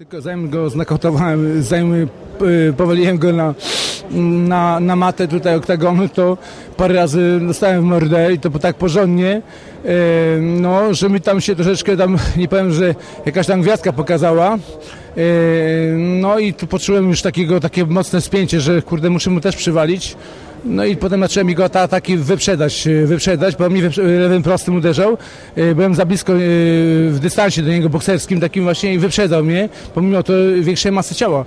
Tylko zanim go znakautowałem, zanim y, powaliłem go na, na, na matę tutaj oktagonu, to parę razy dostałem w mordę i to tak porządnie, y, no, że mi tam się troszeczkę tam, nie powiem, że jakaś tam gwiazdka pokazała. Y, no i tu poczułem już takiego, takie mocne spięcie, że kurde, muszę mu też przywalić. No i potem zacząłem mi go te ataki wyprzedać, y, wyprzedać, bo mi lewym prostym uderzał. Y, Byłem za blisko y, w dystansie do niego bokserskim takim właśnie i wyprzedzał mnie, pomimo to większej masy ciała.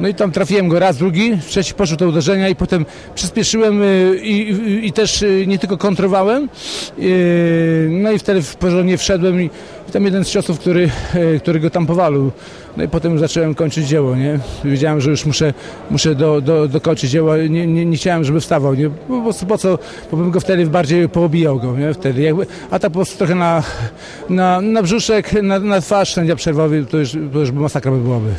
No i tam trafiłem go raz, drugi, trzeci poszło te uderzenia i potem przyspieszyłem y, i, i, i też y, nie tylko kontrowałem. y, No i wtedy porządnie wszedłem i, i tam jeden z ciosów, który, który go tam powalił. No i potem zacząłem kończyć dzieło, nie? Wiedziałem, że już muszę, muszę do, do, dokończyć dzieło. Nie, nie, nie chciałem, żeby wstawał, nie? Po prostu po co? Bo bym go wtedy bardziej poobijał go, nie? Wtedy jakby, a tak po prostu trochę na, na, na brzuszek, na, na twarz, sędzia przerwowy, to już, to już masakra by byłaby.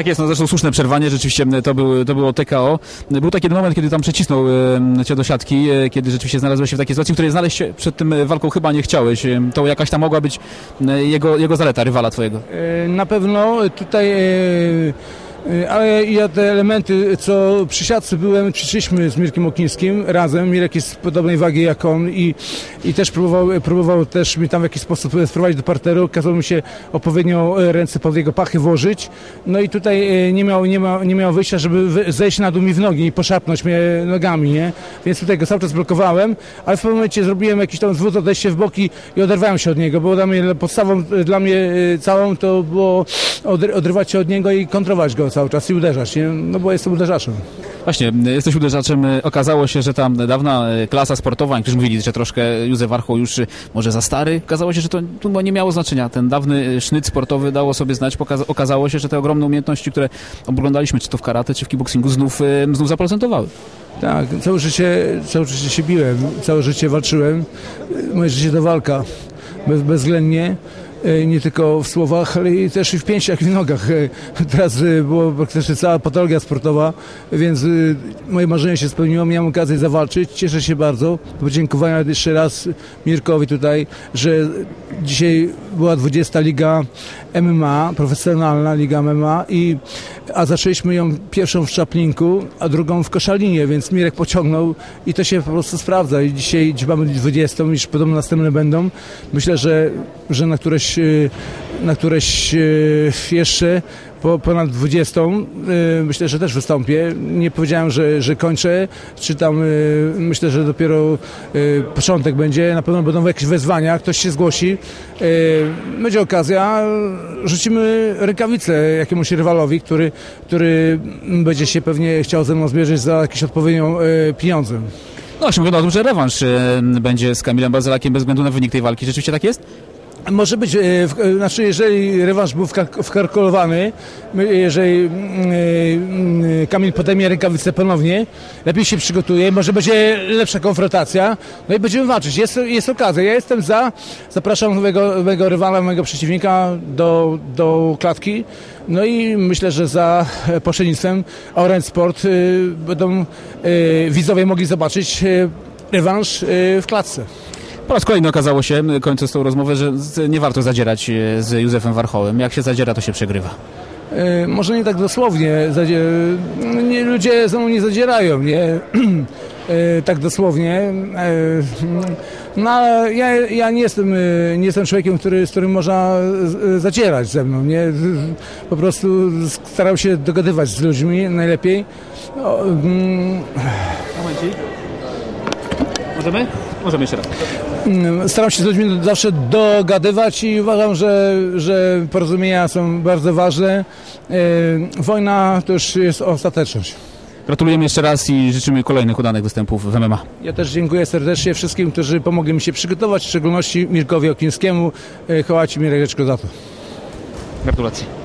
Tak jest, no zresztą słuszne przerwanie, rzeczywiście to, był, to było TKO. Był taki moment, kiedy tam przecisnął e, cię do siatki, e, kiedy rzeczywiście znalazłeś się w takiej sytuacji, której znaleźć się przed tym e, walką chyba nie chciałeś. To jakaś tam mogła być e, jego, jego zaleta, rywala twojego. Na pewno tutaj, ale ja te elementy, co przy siatce byłem, ćwiczyliśmy z Mirkiem Okińskim razem. Mirek jest podobnej wagi jak on i, i też próbował, próbował też mi tam w jakiś sposób sprowadzić do parteru. Kazał mi się odpowiednio e, ręce pod jego pachy włożyć. No i tutaj e, nie miał, nie miał, nie miał wyjścia, żeby zejść na dół mi w nogi i poszarpnąć mnie nogami, nie? Więc tutaj go cały czas blokowałem, ale w pewnym momencie zrobiłem jakiś tam zwód, odejście w boki i oderwałem się od niego, bo dla mnie podstawą dla mnie e, całą to było odry- odrywać się od niego i kontrować go cały czas i uderzać, nie? No bo jestem uderzaczem. Właśnie, jesteś uderzaczem. Okazało się, że tam dawna e, klasa sportowa, niektórzy mówili, że troszkę Józef Warchoł już e, może za stary. Okazało się, że to nie miało znaczenia. Ten dawny e, sznyt sportowy dało sobie znać. Okazało się, że te ogromne umiejętności, które oglądaliśmy, czy to w karate, czy w kickboxingu, znów, znów zaprocentowały. Tak, całe życie, całe życie się biłem, całe życie walczyłem. Moje życie to walka, bez, bezwzględnie. E, Nie tylko w słowach, ale i też i w pięściach i w nogach. E, Teraz e, była praktycznie cała patologia sportowa, więc moje marzenie się spełniło. Miałem okazję zawalczyć. Cieszę się bardzo. Podziękowania jeszcze raz Mirkowi tutaj, że dzisiaj była 20 liga MMA, profesjonalna liga MMA, i, a zaczęliśmy ją pierwszą w Czaplinku, a drugą w Koszalinie, więc Mirek pociągnął i to się po prostu sprawdza. I dzisiaj mamy 20, już podobno następne będą. Myślę, że, że na któreś, y, na któreś y, jeszcze po ponad 20 y, myślę, że też wystąpię. Nie powiedziałem, że, że kończę, czy tam y, myślę, że dopiero y, początek będzie. Na pewno będą jakieś wezwania, ktoś się zgłosi. Y, Będzie okazja, rzucimy rękawicę jakiemuś rywalowi, który, który będzie się pewnie chciał ze mną zmierzyć za jakieś odpowiednią y, pieniądze. No właśnie, wygląda o tym, że rewanż będzie z Kamilem Bazylakiem bez względu na wynik tej walki. Rzeczywiście tak jest? Może być, e, e, znaczy jeżeli rewanż był wka- wkalkulowany, jeżeli mm, e, Kamil podejmie rękawicę ponownie, lepiej się przygotuje, może będzie lepsza konfrontacja, no i będziemy walczyć. Jest, jest okazja, ja jestem za, zapraszam mojego, mojego rywala, mojego przeciwnika do, do klatki, no i myślę, że za pośrednictwem Orange Sport będą widzowie mogli zobaczyć rewanż w klatce. Po raz kolejny okazało się, kończąc tą rozmowę, że nie warto zadzierać e, z Józefem Warchołem. Jak się zadziera, to się przegrywa. E, może nie tak dosłownie, zadzie, nie, ludzie ze mną nie zadzierają, nie? E, tak dosłownie. E, no ale ja, ja nie, jestem, nie jestem człowiekiem, który, z którym można zadzierać ze mną, nie? Po prostu staram się dogadywać z ludźmi najlepiej. O, mm, Momencik. Możemy? Możemy jeszcze raz. Mm, Staram się z ludźmi zawsze dogadywać i uważam, że, że porozumienia są bardzo ważne. E, Wojna to już jest ostateczność. Gratulujemy jeszcze raz i życzymy kolejnych udanych występów w MMA. Ja też dziękuję serdecznie wszystkim, którzy pomogli mi się przygotować, w szczególności Mirkowi Okińskiemu. E, Chwała Ci Mireczko za to. Gratulacje.